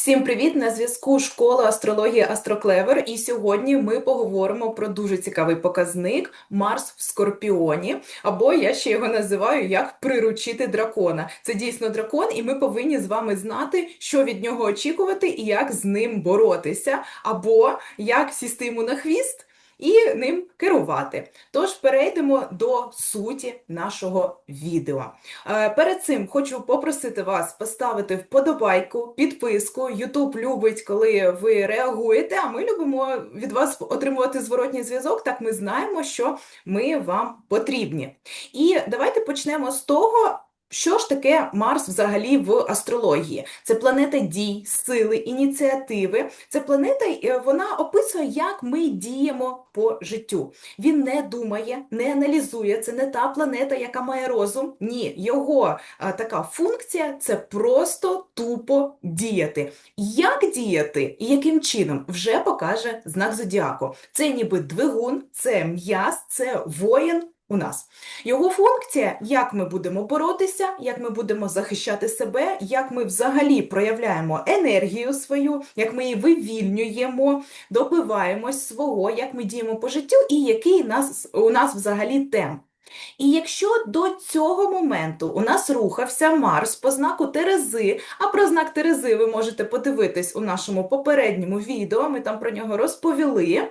Всім привіт! На зв'язку школа астрології Астроклевер. І сьогодні ми поговоримо про дуже цікавий показник Марс в Скорпіоні. Або я ще його називаю як приручити дракона. Це дійсно дракон, і ми повинні з вами знати, що від нього очікувати і як з ним боротися, або як сісти йому на хвіст і ним керувати. Тож перейдемо до суті нашого відео. Е, Перед цим хочу попросити вас поставити вподобайку, підписку. YouTube любить, коли ви реагуєте, а ми любимо від вас отримувати зворотній зв'язок. Так ми знаємо, що ми вам потрібні. І давайте почнемо з того. Що ж таке Марс взагалі в астрології? Це планета дій, сили, ініціативи. Це планета, е, вона описує, як ми діємо по життю. Він не думає, не аналізує. Це не та планета, яка має розум. Ні, його а, така функція це просто тупо діяти. Як діяти і яким чином вже покаже знак зодіаку. Це ніби двигун, це м'яз, це воїн. У нас його функція, як ми будемо боротися, як ми будемо захищати себе, як ми взагалі проявляємо енергію свою, як ми її вивільнюємо, добиваємось свого, як ми діємо по життю, і який нас, у нас взагалі темп. І якщо до цього моменту у нас рухався Марс по знаку Терези, а про знак Терези ви можете подивитись у нашому попередньому відео, ми там про нього розповіли,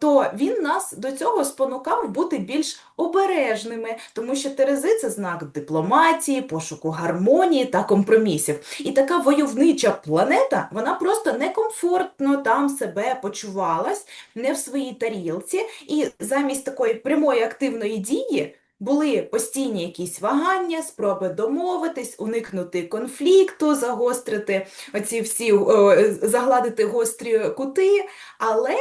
то він нас до цього спонукав бути більш обережними, тому що Терези це знак дипломатії, пошуку гармонії та компромісів. І така войовнича планета, вона просто некомфортно там себе почувалась, не в своїй тарілці, і замість такої прямої активної дії. Були постійні якісь вагання, спроби домовитись, уникнути конфлікту, загострити оці всі, загладити гострі кути, але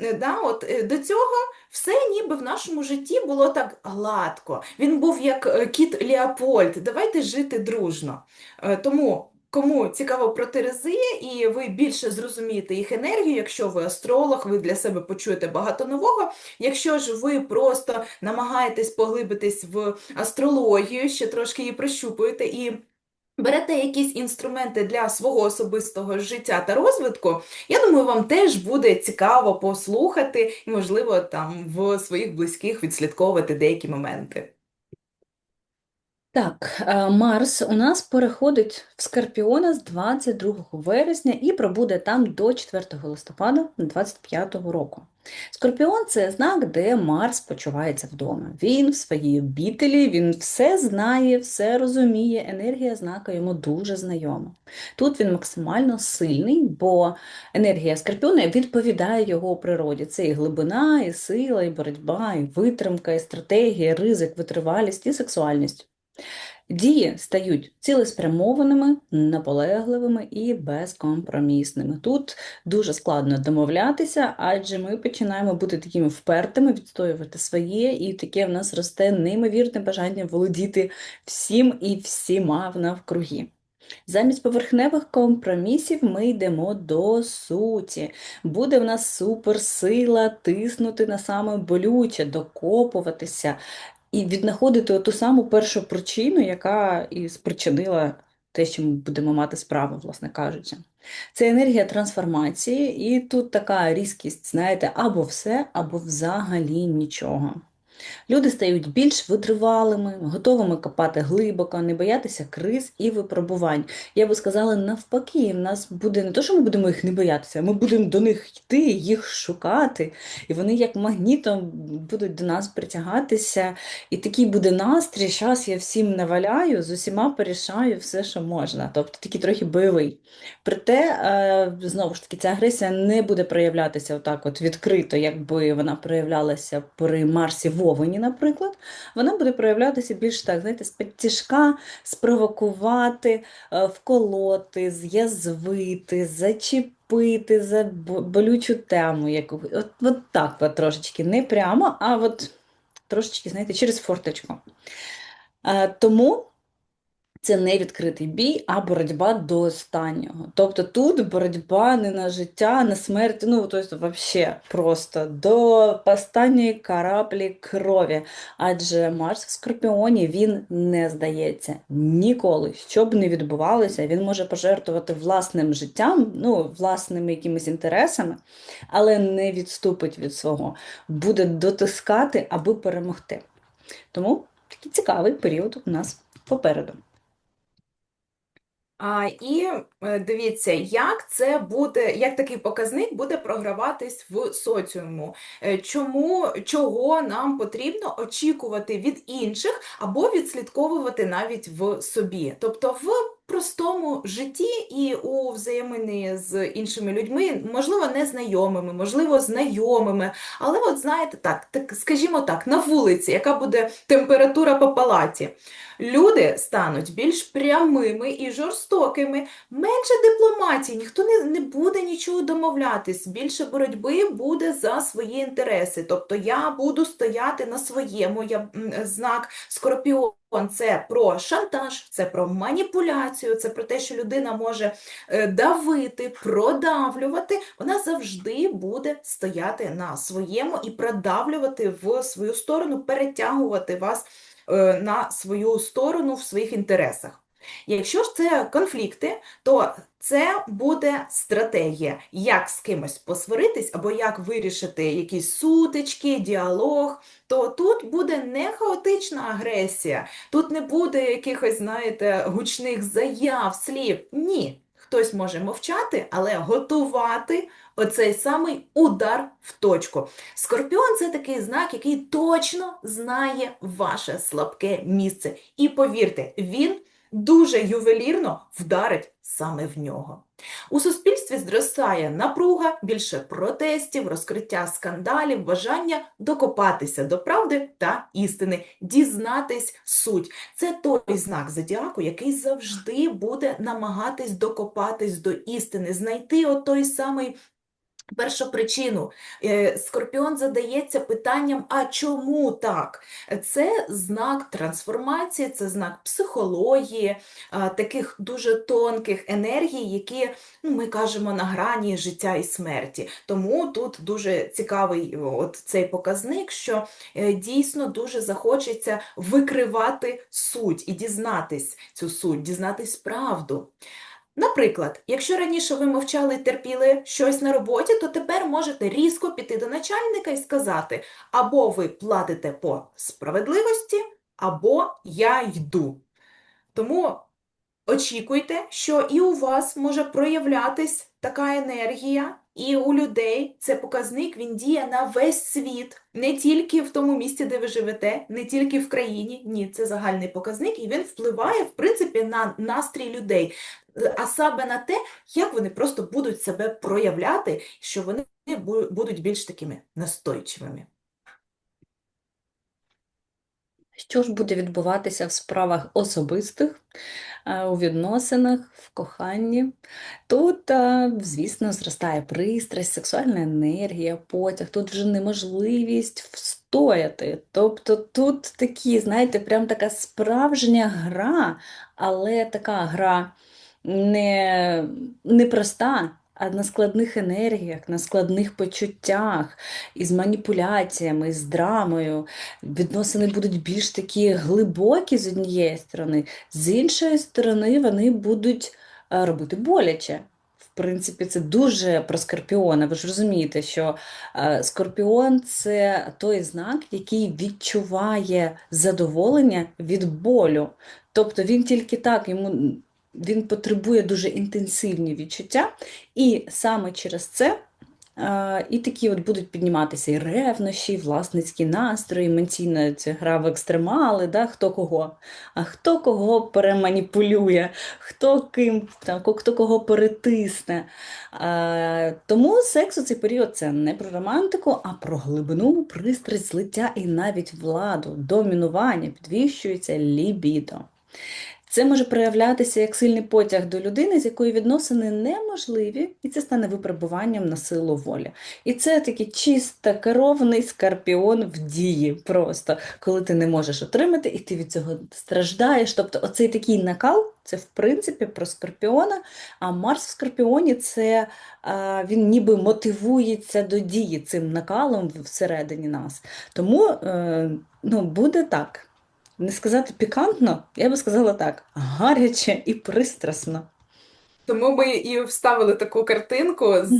Е, да, от, е, До цього все ніби в нашому житті було так гладко. Він був як е, кіт Леопольд. Давайте жити дружно. Тому. Кому цікаво про Терези, і ви більше зрозумієте їх енергію, якщо ви астролог, ви для себе почуєте багато нового. Якщо ж ви просто намагаєтесь поглибитись в астрологію, ще трошки її прощупуєте і Берете якісь інструменти для свого особистого життя та розвитку, я думаю, вам теж буде цікаво послухати і, можливо, там в своїх близьких відслідковувати деякі моменти. Так, е, Марс у нас переходить в Скорпіона з 22 вересня і пробуде там до 4 листопада 2025 року. Скорпіон це знак, де Марс почувається вдома. Він в своїй обітелі, він все знає, все розуміє, енергія знака йому дуже знайома. Тут він максимально сильний, бо енергія Скорпіона відповідає його природі. Це і глибина, і сила, і боротьба, і витримка, і стратегія, ризик, витривалість і сексуальність. Дії стають цілеспрямованими, наполегливими і безкомпромісними. Тут дуже складно домовлятися, адже ми починаємо бути такими впертими, відстоювати своє, і таке в нас росте неймовірне бажання володіти всім і всіма навкруги. Замість поверхневих компромісів ми йдемо до суті. Буде в нас суперсила тиснути на саме болюче, докопуватися, і віднаходити ту саму першу причину, яка і спричинила те, що ми будемо мати справу, власне кажучи. Це енергія трансформації, і тут така різкість, знаєте, або все, або взагалі нічого. Люди стають більш витривалими, готовими копати глибоко, не боятися криз і випробувань. Я би сказала, навпаки, в нас буде не то, що ми будемо їх не боятися, ми будемо до них йти, їх шукати, і вони як магнітом будуть до нас притягатися. І такий буде настрій, зараз я всім наваляю, з усіма порішаю все, що можна. Тобто такий трохи бойовий. Проте, е, знову ж таки, ця агресія не буде проявлятися отак от відкрито, якби вона проявлялася при Марсі в наприклад, вона буде проявлятися більш так, знаєте, з спровокувати, е, вколоти, з'язвити, зачепити за болючу тему. Яку... От, от так от трошечки не прямо, а от трошечки, знаєте, через форточку. Тому Це не відкритий бій, а боротьба до останнього. Тобто тут боротьба не на життя, на смерть, ну тобто, вообще просто до останньої караплі крові. Адже Марс в Скорпіоні він не здається ніколи. Що б не відбувалося, він може пожертвувати власним життям, ну, власними якимись інтересами, але не відступить від свого, буде дотискати, аби перемогти. Тому такий цікавий період у нас попереду. І е, дивіться, як це буде, як такий показник буде програватись в соціуму. Е, Чому, чого нам потрібно очікувати від інших або відслідковувати навіть в собі. Тобто в простому житті і у взаємині з іншими людьми, можливо, незнайомими, можливо, знайомими. Але от знаєте, так, так, скажімо так, на вулиці, яка буде температура по палаті. Люди стануть більш прямими і жорстокими, менше дипломатії, ніхто не, не буде нічого домовлятись, більше боротьби буде за свої інтереси. Тобто я буду стояти на своєму, я знак Скорпіон. Це про шантаж, це про маніпуляцію, це про те, що людина може е, давити, продавлювати. Вона завжди буде стояти на своєму і продавлювати в свою сторону, перетягувати вас на свою сторону в своїх інтересах. Якщо ж це конфлікти, то це буде стратегія, як з кимось посваритись або як вирішити якісь сутички, діалог. То тут буде не хаотична агресія, тут не буде якихось, знаєте, гучних заяв, слів. Ні. Хтось може мовчати, але готувати оцей самий удар в точку. Скорпіон це такий знак, який точно знає ваше слабке місце. І повірте, він дуже ювелірно вдарить саме в нього. У суспільстві зростає напруга, більше протестів, розкриття скандалів, бажання докопатися до правди та істини, дізнатись суть. Це той знак зодіаку, який завжди буде намагатись докопатись до істини, знайти отой самий першопричину. Е, Скорпіон задається питанням, а чому так? Це знак трансформації, це знак психології, таких дуже тонких енергій, які ну, ми кажемо на грані життя і смерті. Тому тут дуже цікавий от цей показник, що е, дійсно дуже захочеться викривати суть і дізнатись цю суть, дізнатись правду. Наприклад, якщо раніше ви мовчали і терпіли щось на роботі, то тепер можете різко піти до начальника і сказати: або ви платите по справедливості, або я йду. Тому очікуйте, що і у вас може проявлятись така енергія, і у людей це показник, він діє на весь світ, не тільки в тому місці, де ви живете, не тільки в країні. Ні, це загальний показник, і він впливає, в принципі, на настрій людей, а саме на те, як вони просто будуть себе проявляти, що вони будуть більш такими настойчивими. Що ж буде відбуватися в справах особистих, е, у відносинах, в коханні? Тут, е, звісно, зростає пристрасть, сексуальна енергія, потяг, тут вже неможливість встояти. Тобто тут такі, знаєте, прям така справжня гра, але така гра не, не проста, а на складних енергіях, на складних почуттях, із маніпуляціями, з драмою. Відносини будуть більш такі глибокі з однієї сторони, з іншої сторони, вони будуть е, робити боляче. В принципі, це дуже про скорпіона. Ви ж розумієте, що е, скорпіон це той знак, який відчуває задоволення від болю. Тобто він тільки так, йому він потребує дуже інтенсивні відчуття, і саме через це е, і такі от будуть підніматися і ревнощі, і власницькі настрої, емоційна ця гра в екстремали, да, хто кого, а хто кого переманіпулює, хто ким, там, хто кого перетисне. Е, Тому секс у цей період це не про романтику, а про глибину, пристрасть, злиття і навіть владу, домінування, підвищується лібідо. Це може проявлятися як сильний потяг до людини, з якої відносини неможливі, і це стане випробуванням на силу волі. І це такий чисто керований скорпіон в дії просто, коли ти не можеш отримати, і ти від цього страждаєш. Тобто, оцей такий накал, це в принципі про скорпіона. А Марс в скорпіоні це він ніби мотивується до дії цим накалом всередині нас. Тому е, ну, буде так. Не сказати пікантно, я би сказала так: гаряче і пристрасно. Тому ми і вставили таку картинку з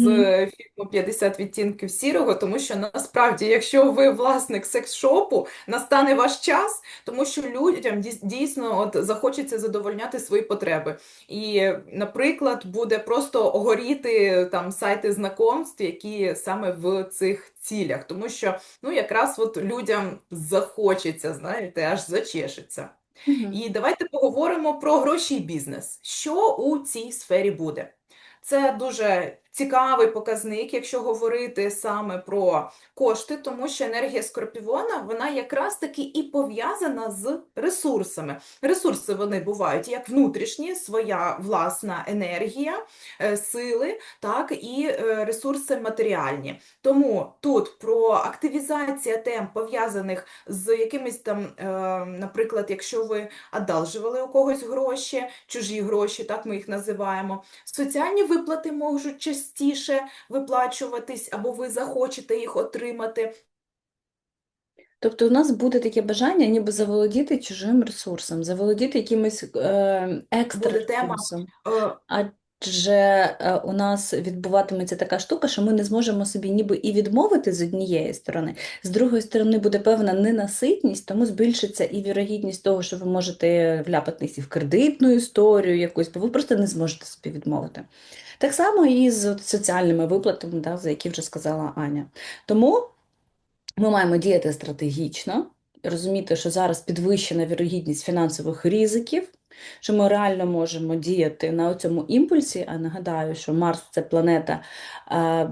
фільму «50 відтінків сірого, тому що насправді, якщо ви власник секс-шопу, настане ваш час, тому що людям дійсно от захочеться задовольняти свої потреби. І, наприклад, буде просто горіти там сайти знакомств, які саме в цих цілях, тому що ну якраз от людям захочеться, знаєте, аж зачешеться. І давайте поговоримо про гроші і бізнес. Що у цій сфері буде? Це дуже цікавий показник, якщо говорити саме про кошти, тому що енергія Скорпіона, вона якраз таки і пов'язана з ресурсами. Ресурси вони бувають як внутрішні, своя власна енергія, е, сили, так і е, ресурси матеріальні. Тому тут про активізація тем пов'язаних з якимись там, е, наприклад, якщо ви одалжували у когось гроші, чужі гроші, так ми їх називаємо. Соціальні виплати можуть частіше виплачуватись, або ви захочете їх отримати. Тобто у нас буде таке бажання, ніби заволодіти чужим ресурсом, заволодіти якимось е, екстра Буде тема е, е, Адже е, у нас відбуватиметься така штука, що ми не зможемо собі ніби і відмовити з однієї сторони, з другої сторони буде певна ненаситність, тому збільшиться і вірогідність того, що ви можете вляпатись і в кредитну історію якусь, бо ви просто не зможете собі відмовити. Так само і з соціальними виплатами, да, за які вже сказала Аня. Тому ми маємо діяти стратегічно, розуміти, що зараз підвищена вірогідність фінансових ризиків, що ми реально можемо діяти на цьому імпульсі. А нагадаю, що Марс це планета е,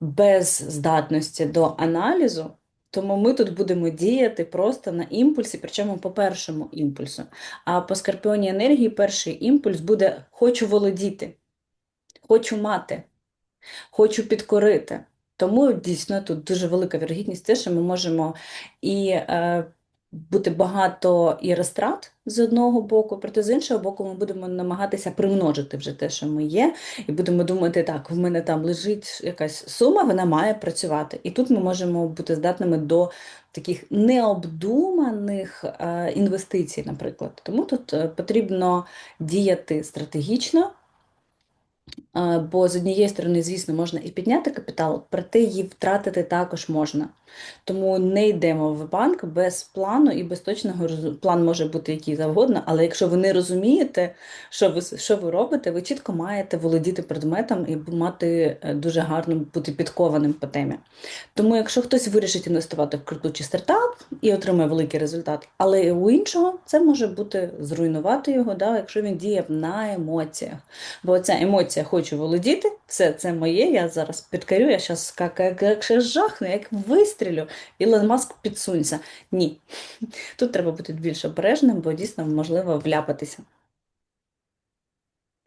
без здатності до аналізу. Тому ми тут будемо діяти просто на імпульсі, причому по першому імпульсу. А по скорпіоній енергії перший імпульс буде хочу володіти, хочу мати, хочу підкорити. Тому дійсно тут дуже велика вірогідність те, що ми можемо і е, бути багато і розтрат з одного боку, проте з іншого боку, ми будемо намагатися примножити вже те, що ми є, і будемо думати, так, в мене там лежить якась сума, вона має працювати. І тут ми можемо бути здатними до таких необдуманих е, інвестицій, наприклад. Тому тут е, потрібно діяти стратегічно. Бо з однієї сторони, звісно, можна і підняти капітал, проте її втратити також можна. Тому не йдемо в банк без плану і без точного план може бути який завгодно, але якщо ви не розумієте, що ви, що ви робите, ви чітко маєте володіти предметом і мати е, дуже гарно бути підкованим по темі. Тому, якщо хтось вирішить інвестувати в круту чи стартап і отримає великий результат, але у іншого це може бути зруйнувати його, да, якщо він діє на емоціях. Бо ця емоція хочу володіти, все це моє, я зараз підкарю, я зараз як, як, як ще жахну, як вистрілю, Ілон Маск підсунься. Ні. Тут треба бути більш обережним, бо дійсно можливо вляпатися.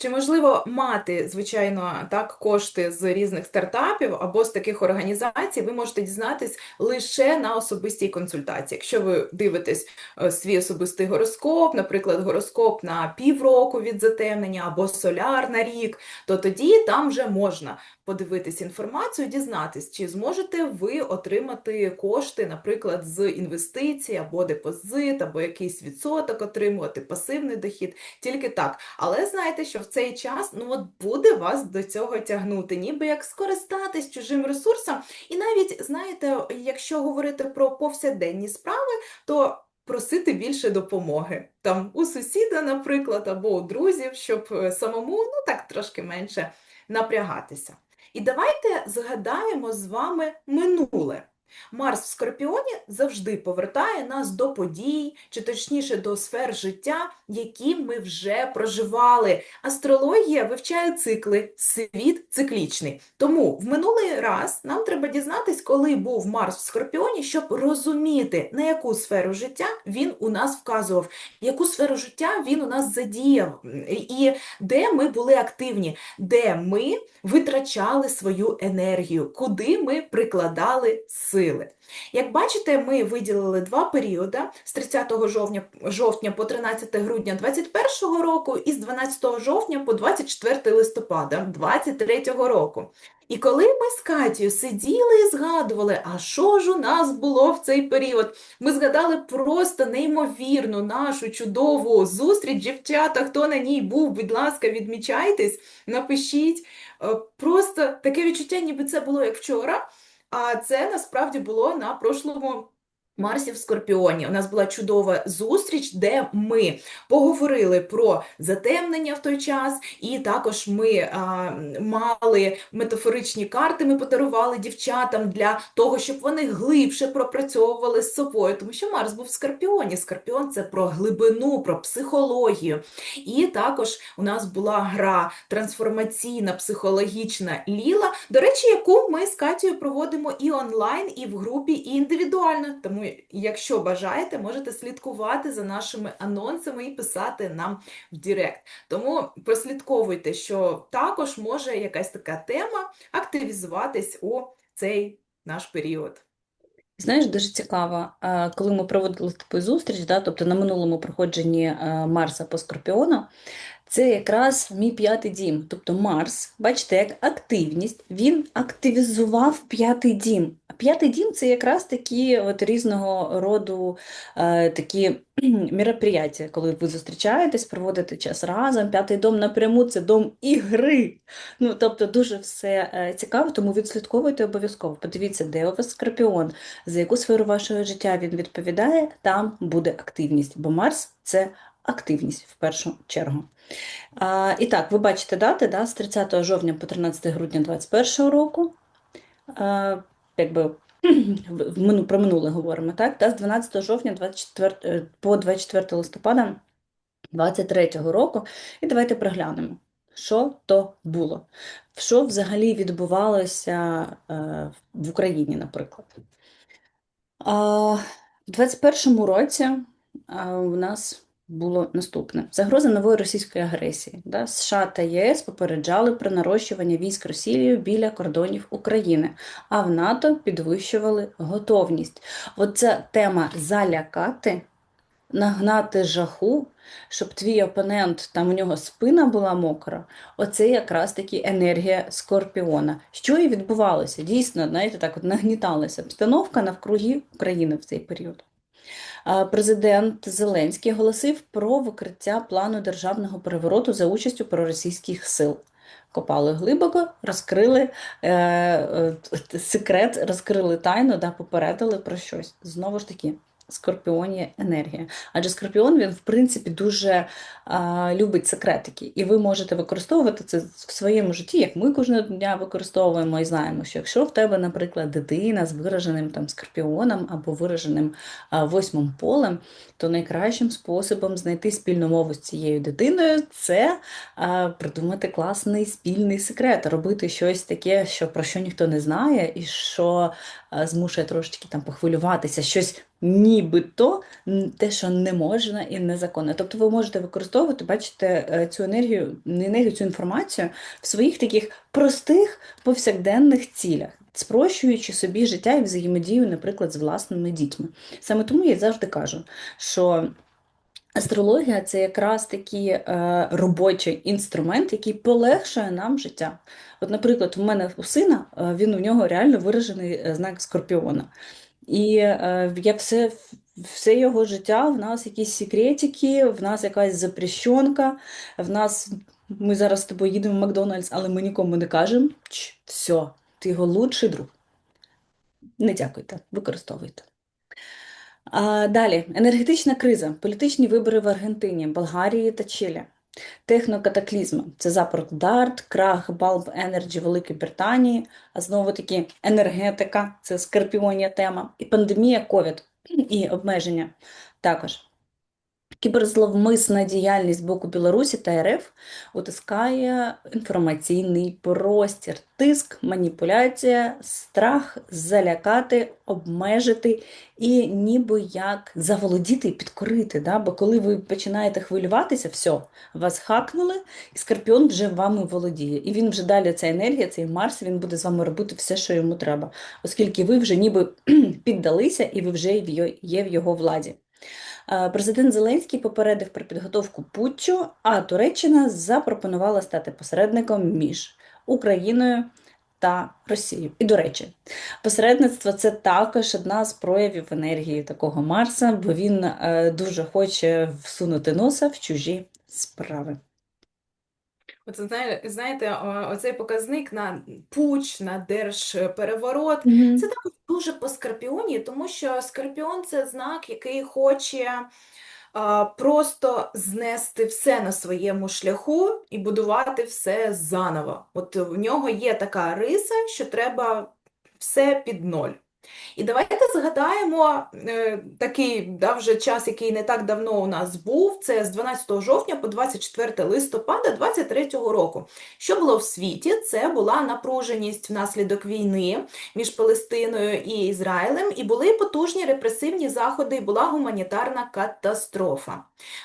Чи можливо мати, звичайно, так, кошти з різних стартапів або з таких організацій, ви можете дізнатись лише на особистій консультації. Якщо ви дивитесь е, свій особистий гороскоп, наприклад, гороскоп на півроку від затемнення або соляр на рік, то тоді там вже можна подивитись інформацію, дізнатись, чи зможете ви отримати кошти, наприклад, з інвестицій або депозит, або якийсь відсоток отримувати, пасивний дохід. Тільки так. Але знайте, що в цей час ну от буде вас до цього тягнути, ніби як скористатись чужим ресурсом. І навіть знаєте, якщо говорити про повсякденні справи, то просити більше допомоги там у сусіда, наприклад, або у друзів, щоб е, самому ну так трошки менше напрягатися. І давайте згадаємо з вами минуле. Марс в Скорпіоні завжди повертає нас до подій, чи точніше до сфер життя, які ми вже проживали. Астрологія вивчає цикли, світ циклічний. Тому в минулий раз нам треба дізнатись, коли був Марс в Скорпіоні, щоб розуміти, на яку сферу життя він у нас вказував, яку сферу життя він у нас задіяв, і де ми були активні, де ми витрачали свою енергію, куди ми прикладали сили. Як бачите, ми виділили два періоди з 30 жовтня, жовтня по 13 грудня 2021 року і з 12 жовтня по 24 листопада 2023 року. І коли ми з Катєю сиділи і згадували, а що ж у нас було в цей період, ми згадали просто неймовірну нашу чудову зустріч. Дівчата, хто на ній був, будь ласка, відмічайтесь, напишіть. Е, Просто таке відчуття, ніби це було як вчора, а це насправді було на прошлому Марсі в Скорпіоні. У нас була чудова зустріч, де ми поговорили про затемнення в той час, і також ми а, мали метафоричні карти, ми подарували дівчатам для того, щоб вони глибше пропрацьовували з собою, тому що Марс був в Скорпіоні. Скорпіон це про глибину, про психологію. І також у нас була гра трансформаційна, психологічна Ліла, до речі, яку ми з Катєю проводимо і онлайн, і в групі, і індивідуально. Тому, якщо бажаєте, можете слідкувати за нашими анонсами і писати нам в Директ. Тому прослідковуйте, що також може якась така тема активізуватись у цей наш період. Знаєш, дуже цікаво, коли ми проводили таку зустріч, да, тобто на минулому проходженні е, Марса по Скорпіону, це якраз мій п'ятий дім. Тобто Марс, бачите, як активність, він активізував п'ятий дім. П'ятий дім це якраз такі от різного роду е, такі мероприятия, коли ви зустрічаєтесь, проводите час разом. П'ятий дом напряму це дом ігри. Ну, тобто дуже все е, цікаво, тому відслідковуйте обов'язково. Подивіться, де у вас скорпіон, за яку сферу вашого життя він відповідає, там буде активність, бо Марс це активність в першу чергу. А, і так, ви бачите дати да, з 30 жовтня по 13 грудня 2021 року. А, якби мину- про минуле говоримо, так? Та з 12 жовтня 24, е, по 24 листопада 23 року. І давайте приглянемо, що то було, що взагалі відбувалося е, в Україні, наприклад. В 21-му році у нас було наступне: загроза нової російської агресії. Да? США та ЄС попереджали про нарощування військ Росією біля кордонів України, а в НАТО підвищували готовність. Оця тема залякати, нагнати жаху, щоб твій опонент, там у нього спина була мокра, оце якраз таки енергія Скорпіона. Що і відбувалося? Дійсно, знаєте, так от нагніталася обстановка навкруги України в цей період. Президент Зеленський оголосив про викриття плану державного перевороту за участю проросійських сил. Копали глибоко, розкрили е, е, секрет, розкрили тайну, да, попередили про щось. Знову ж таки, Скорпіоні енергія. Адже Скорпіон, він, в принципі, дуже а, любить секретики, і ви можете використовувати це в своєму житті, як ми кожного дня використовуємо і знаємо, що якщо в тебе, наприклад, дитина з вираженим там скорпіоном або вираженим а, восьмим полем, то найкращим способом знайти спільну мову з цією дитиною це а, придумати класний спільний секрет, робити щось таке, що про що ніхто не знає, і що а, змушує трошечки там похвилюватися, щось нібито те, що не можна і незаконно. Тобто ви можете використовувати, бачите, е, цю енергію, не енергію, цю інформацію в своїх таких простих повсякденних цілях. Спрощуючи собі життя і взаємодію, наприклад, з власними дітьми. Саме тому я завжди кажу, що астрологія це якраз такий е, робочий інструмент, який полегшує нам життя. От, наприклад, у мене у сина е, він у нього реально виражений е, знак скорпіона. І е, я все, все його життя, в нас якісь секретики, в нас якась запрещенка, в нас ми зараз з тобою їдемо в Макдональдс, але ми нікому не кажемо. Все, ти його лучший друг. Не дякуйте, використовуйте. А, далі, енергетична криза, політичні вибори в Аргентині, Болгарії та Чилі. Технокатаклізми це запорт Дарт, крах Балб Енерджі Великої Британії, а знову таки енергетика, це скорпіонія тема, і пандемія ковід і обмеження також. Кіберзловмисна діяльність з боку Білорусі та РФ утискає інформаційний простір, тиск, маніпуляція, страх залякати, обмежити і ніби як заволодіти і підкорити. Да? Бо коли ви починаєте хвилюватися, все, вас хакнули, і Скорпіон вже вами володіє. І він вже далі, ця енергія, цей Марс, він буде з вами робити все, що йому треба, оскільки ви вже ніби піддалися і ви вже є в його владі. Е, Президент Зеленський попередив про підготовку путчу, а Туреччина запропонувала стати посередником між Україною та Росією. І до речі, посередництво це також одна з проявів енергії такого Марса, бо він е, дуже хоче всунути носа в чужі справи. Оце знає- знаєте, о- оцей показник на пуч, на держпереворот. Це також дуже по Скорпіоні, тому що Скорпіон це знак, який хоче а, просто знести все на своєму шляху і будувати все заново. От в нього є така риса, що треба все під ноль. І давайте згадаємо е, такий да, вже час, який не так давно у нас був. Це з 12 жовтня по 24 листопада 23 року. Що було в світі? Це була напруженість внаслідок війни між Палестиною і Ізраїлем, і були потужні репресивні заходи, і була гуманітарна катастрофа.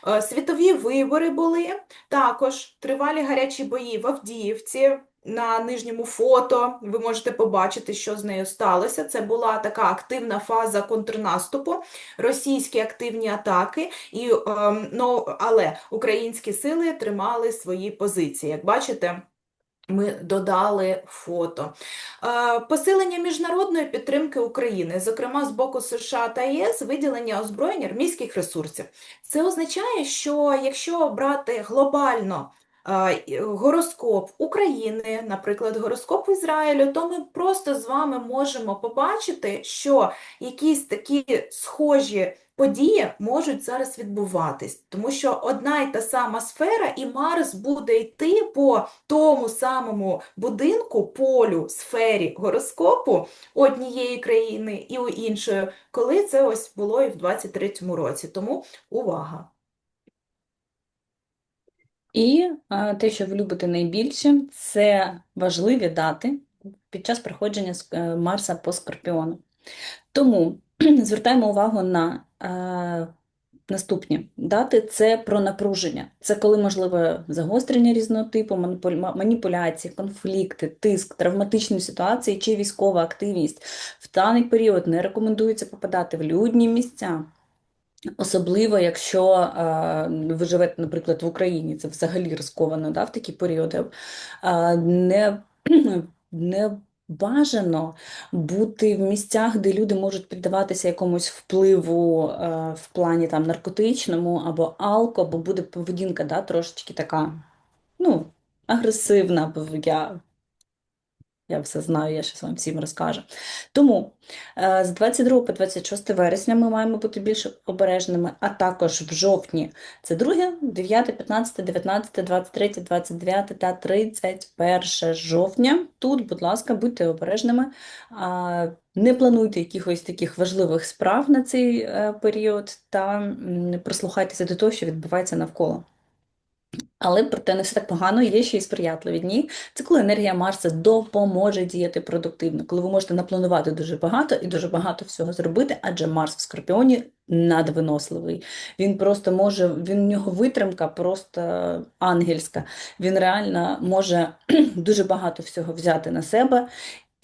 Е, Світові вибори були, також тривалі гарячі бої в Авдіївці. На нижньому фото ви можете побачити, що з нею сталося. Це була така активна фаза контрнаступу, російські активні атаки, і, ем, ну, але українські сили тримали свої позиції. Як бачите, ми додали фото. Е, Посилення міжнародної підтримки України, зокрема з боку США та ЄС, виділення озброєнь армійських ресурсів. Це означає, що якщо брати глобально гороскоп України, наприклад, гороскоп Ізраїлю, то ми просто з вами можемо побачити, що якісь такі схожі події можуть зараз відбуватись, тому що одна й та сама сфера, і Марс буде йти по тому самому будинку, полю, сфері гороскопу однієї країни і у іншої, коли це ось було і в 23-му році. Тому увага! І е, те, що ви любите найбільше, це важливі дати під час проходження е, Марса по Скорпіону. Тому звертаємо увагу на е, наступні дати. Це про напруження. Це коли можливе загострення різного типу, маніпу- маніпуляції, конфлікти, тиск, травматичні ситуації чи військова активність. В даний період не рекомендується попадати в людні місця. Особливо, якщо е, ви живете, наприклад, в Україні, це взагалі ризиковано, да, в такі періоди. Е, не, не бажано бути в місцях, де люди можуть піддаватися якомусь впливу е, в плані там наркотичному або алко, бо буде поведінка да, трошечки така, ну, агресивна, я, я все знаю, я щось вам всім розкажу. Тому е, з 22 по 26 вересня ми маємо бути більш обережними, а також в жовтні це 2, 9, 15, 19, 23, 29 та 31 жовтня. Тут, будь ласка, будьте обережними. Не плануйте якихось таких важливих справ на цей е, період та прислухайтеся до того, що відбувається навколо. Але проте не все так погано, є ще й сприятливі дні. Це коли енергія Марса допоможе діяти продуктивно, коли ви можете напланувати дуже багато і дуже багато всього зробити, адже Марс в Скорпіоні надвиносливий. Він просто може, він у нього витримка просто ангельська. Він реально може дуже багато всього взяти на себе.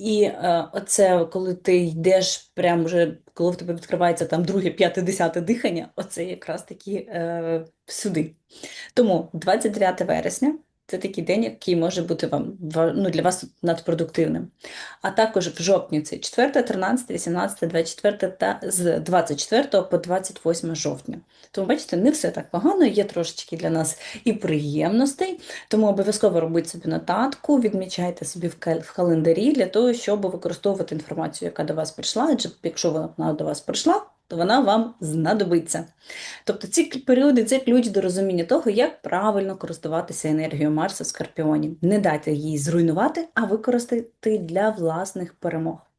І е, оце, коли ти йдеш, прямо вже, коли в тебе відкривається там друге, п'яте, десяте дихання, оце якраз таки е, сюди. Тому 29 вересня це такий день, який може бути вам ну, для вас надпродуктивним. А також в жовтні це 4, 13, 18, 24 та з 24 по 28 жовтня. Тому, бачите, не все так погано, є трошечки для нас і приємностей. Тому обов'язково робіть собі нотатку, відмічайте собі в кал- в календарі для того, щоб використовувати інформацію, яка до вас прийшла. Адже якщо вона до вас прийшла, то вона вам знадобиться. Тобто ці періоди це ключ до розуміння того, як правильно користуватися енергією Марса в Скорпіоні. Не дайте її зруйнувати, а використати для власних перемог.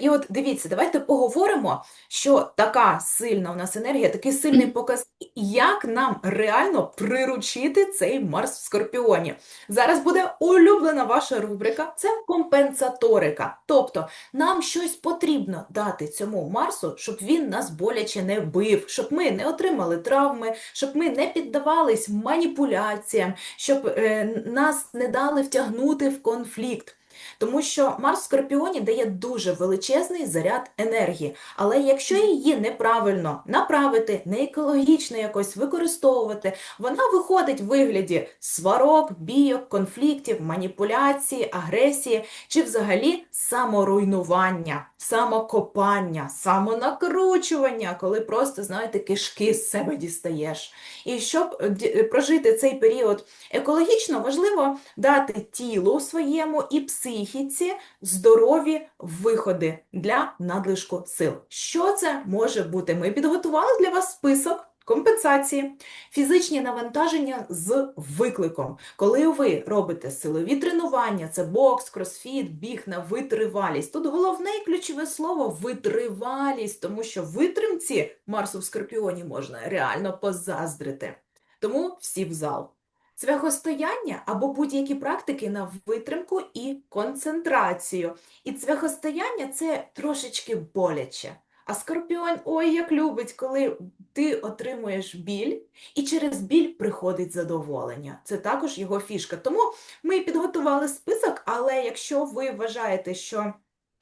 І от дивіться, давайте поговоримо, що така сильна у нас енергія, такий сильний показ, як нам реально приручити цей Марс в Скорпіоні. Зараз буде улюблена ваша рубрика, це компенсаторика. Тобто нам щось потрібно дати цьому Марсу, щоб він нас боляче не бив, щоб ми не отримали травми, щоб ми не піддавались маніпуляціям, щоб е, нас не дали втягнути в конфлікт. Тому що Марс в Скорпіоні дає дуже величезний заряд енергії. Але якщо її неправильно направити, не екологічно якось використовувати, вона виходить в вигляді сварок, бійок, конфліктів, маніпуляції, агресії чи взагалі саморуйнування, самокопання, самонакручування, коли просто, знаєте, кишки з себе дістаєш. І щоб прожити цей період екологічно, важливо дати тілу своєму і психіці здорові виходи для надлишку сил. Що це може бути? Ми підготували для вас список. Компенсації, фізичні навантаження з викликом. Коли ви робите силові тренування, це бокс, кросфіт, біг на витривалість. Тут головне і ключове слово витривалість, тому що витримці Марсу в Скорпіоні можна реально позаздрити. Тому всі в зал. Цвяхостояння або будь-які практики на витримку і концентрацію. І цвяхостояння це трошечки боляче. А скорпіон, ой, як любить, коли ти отримуєш біль, і через біль приходить задоволення. Це також його фішка. Тому ми підготували список, але якщо ви вважаєте, що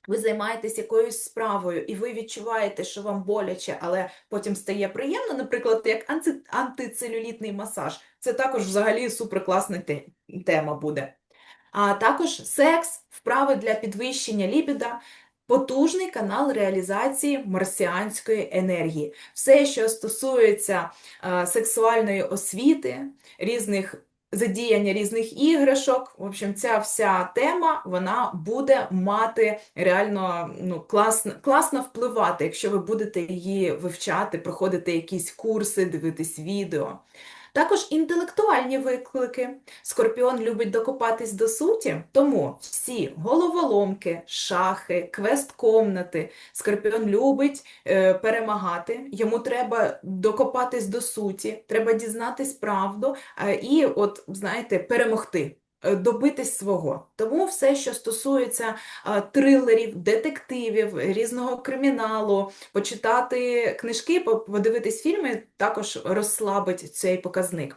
ви займаєтесь якоюсь справою, і ви відчуваєте, що вам боляче, але потім стає приємно, наприклад, як анти- антицелюлітний масаж, це також взагалі суперкласна те- тема буде. А також секс, вправи для підвищення лібіда, потужний канал реалізації марсіанської енергії. Все, що стосується е, сексуальної освіти, різних задіяння різних іграшок. В общем, ця вся тема вона буде мати реально ну, класно, класно впливати, якщо ви будете її вивчати, проходити якісь курси, дивитись відео. Також інтелектуальні виклики. Скорпіон любить докопатись до суті, тому всі головоломки, шахи, квест-комнати. Скорпіон любить е, перемагати, йому треба докопатись до суті, треба дізнатись правду е, і, от, знаєте, перемогти. Е, Добитись свого. Тому все, що стосується трилерів, детективів, різного криміналу, почитати книжки, подивитись фільми, також розслабить цей показник.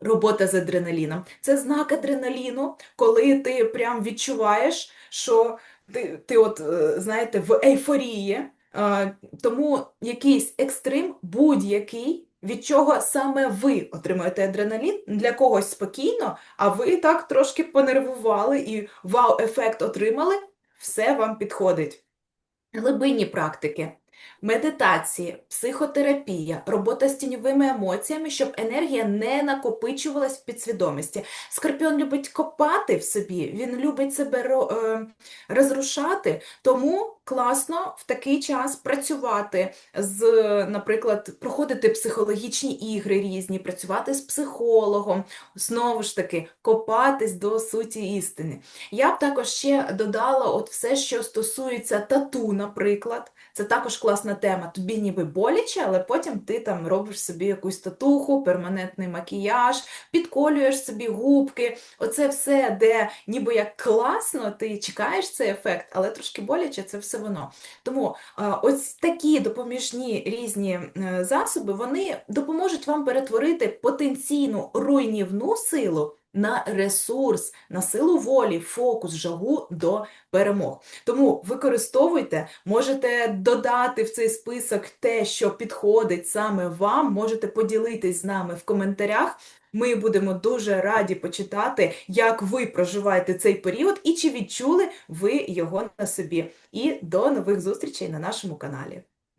Робота з адреналіном. Це знак адреналіну, коли ти прям відчуваєш, що ти, ти от, е, знаєте, в ейфорії. Тому якийсь екстрим, будь-який, від чого саме ви отримуєте адреналін, для когось спокійно, а ви так трошки понервували і вау-ефект отримали, все вам підходить. Глибинні практики. Медитації, психотерапія, робота з тіньовими емоціями, щоб енергія не накопичувалась в підсвідомості. Скорпіон любить копати в собі, він любить себе е, розрушати, тому класно в такий час працювати з, наприклад, проходити психологічні ігри різні, працювати з психологом, знову ж таки, копатись до суті істини. Я б також ще додала от все, що стосується тату, наприклад. Це також класна тема. Тобі ніби боляче, але потім ти там робиш собі якусь татуху, перманентний макіяж, підколюєш собі губки. Оце все, де ніби як класно, ти чекаєш цей ефект, але трошки боляче це все воно. Тому е, ось такі допоміжні різні е, засоби, вони допоможуть вам перетворити потенційну руйнівну силу на ресурс, на силу волі, фокус, жагу до перемог. Тому використовуйте, можете додати в цей список те, що підходить саме вам, можете поділитись з нами в коментарях. Ми будемо дуже раді почитати, як ви проживаєте цей період і чи відчули ви його на собі. І до нових зустрічей на нашому каналі.